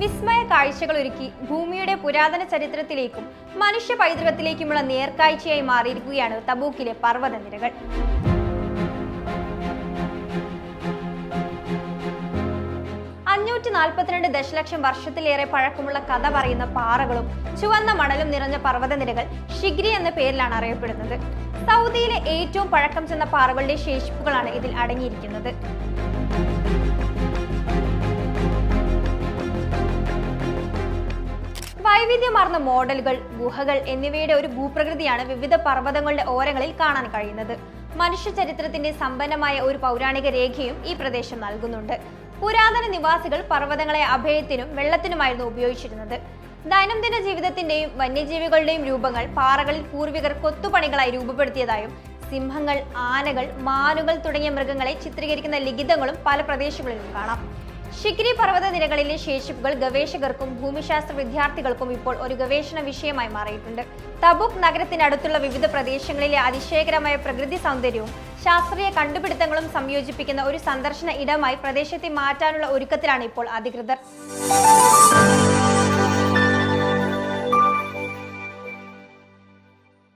വിസ്മയ കാഴ്ചകൾ ഒരുക്കി ഭൂമിയുടെ പുരാതന ചരിത്രത്തിലേക്കും മനുഷ്യ പൈതൃകത്തിലേക്കുമുള്ള നേർക്കാഴ്ചയായി മാറിയിരിക്കുകയാണ് തബൂക്കിലെ പർവത നിരകൾ അഞ്ഞൂറ്റി നാൽപ്പത്തിരണ്ട് ദശലക്ഷം വർഷത്തിലേറെ പഴക്കമുള്ള കഥ പറയുന്ന പാറകളും ചുവന്ന മണലും നിറഞ്ഞ പർവതനിരകൾ ഷിഗ്രി എന്ന പേരിലാണ് അറിയപ്പെടുന്നത്. സൗദിയിലെ ഏറ്റവും പഴക്കം ചെന്ന പാറകളുടെ ശേഷിപ്പുകളാണ് ഇതിൽ അടങ്ങിയിരിക്കുന്നത്. വൈവിധ്യമാർന്ന മോഡലുകൾ ഗുഹകൾ എന്നിവയുടെ ഒരു ഭൂപ്രകൃതിയാണ് വിവിധ പർവതങ്ങളുടെ ഓരങ്ങളിൽ കാണാൻ കഴിയുന്നത്. മനുഷ്യ ചരിത്രത്തിന്റെ സമ്പന്നമായ ഒരു പൗരാണിക രേഖയും ഈ പ്രദേശം നൽകുന്നുണ്ട്. പുരാതന നിവാസികൾ പർവതങ്ങളെ അഭയത്തിനും വെള്ളത്തിനുമായിരുന്നു ഉപയോഗിച്ചിരുന്നത്. ദൈനംദിന ജീവിതത്തിന്റെയും വന്യജീവികളുടെയും രൂപങ്ങൾ പാറകളിൽ പൂർവികർ കൊത്തുപണികളായി രൂപപ്പെടുത്തിയതായും സിംഹങ്ങൾ ആനകൾ മാനുകൾ തുടങ്ങിയ മൃഗങ്ങളെ ചിത്രീകരിക്കുന്ന ലിഖിതങ്ങളും പല പ്രദേശങ്ങളിലും കാണാം. ഷിഗ്രി പർവത നിരകളിലെ ശേഷിപ്പുകൾ ഗവേഷകർക്കും ഭൂമിശാസ്ത്ര വിദ്യാർത്ഥികൾക്കും ഇപ്പോൾ ഒരു ഗവേഷണ വിഷയമായി മാറിയിട്ടുണ്ട്. തബുക് നഗരത്തിനടുത്തുള്ള വിവിധ പ്രദേശങ്ങളിലെ അതിശയകരമായ പ്രകൃതി സൗന്ദര്യവും ശാസ്ത്രീയ കണ്ടുപിടുത്തങ്ങളും സംയോജിപ്പിക്കുന്ന ഒരു സന്ദർശന ഇടമായി പ്രദേശത്തെ മാറ്റാനുള്ള ഒരുക്കത്തിലാണ് ഇപ്പോൾ അധികൃതർ.